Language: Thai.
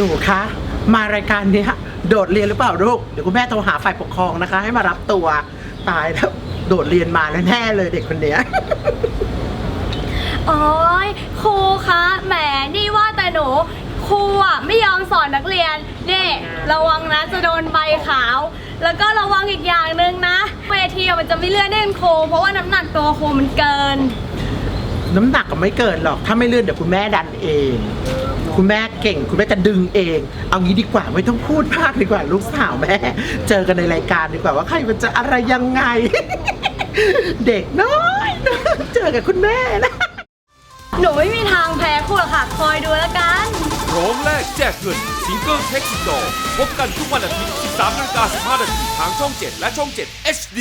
หนูคะมารายการเนี้ยโดดเรียนหรือเปล่าลูกเดี๋ยวคุณแม่โทรหาฝ่ายปกครองนะคะ ให้มารับตัวตายแล้วโดดเรียนมาแน่ๆเลยเด็กคนเนี้ยโอ้ยครูคะแหมนี่ว่าแต่หนูครูอะไม่ยอมสอนนักเรียนนี่ระวังนะจะโดนใบขาว แล้วก็ระวังอีกอย่างหนึ่งนะเวทีอะมันจะไม่เลื่อนเล่นครูเพราะว่าน้ำหนักตัวครูมันเกิน น้ำหนักก็ไม่เกินหรอก ถ้าไม่เลื่อนเดี๋ยวคุณแม่ดันเอง คุณแม่เก่ง คุณแม่จะดึงเอง เอางี้ดีกว่าไม่ต้องพูดมากดีกว่าลูกสาวแม่ เจอกันในรายการดีกว่าว่าใครมันจะอะไรยังไง เด็กน้อยนะเจอกับคุณแม่นะ หนูไม่มีทางแพ้ครูหรอกค่ะ คอยดูแล้วกันร้องแรกแจกเงินซิงเกิลเทคนิคดอพบกันทุกวันอาทิตย์ 13นาฬิกา15นาทีทางช่อง 7 และช่อง 7 HD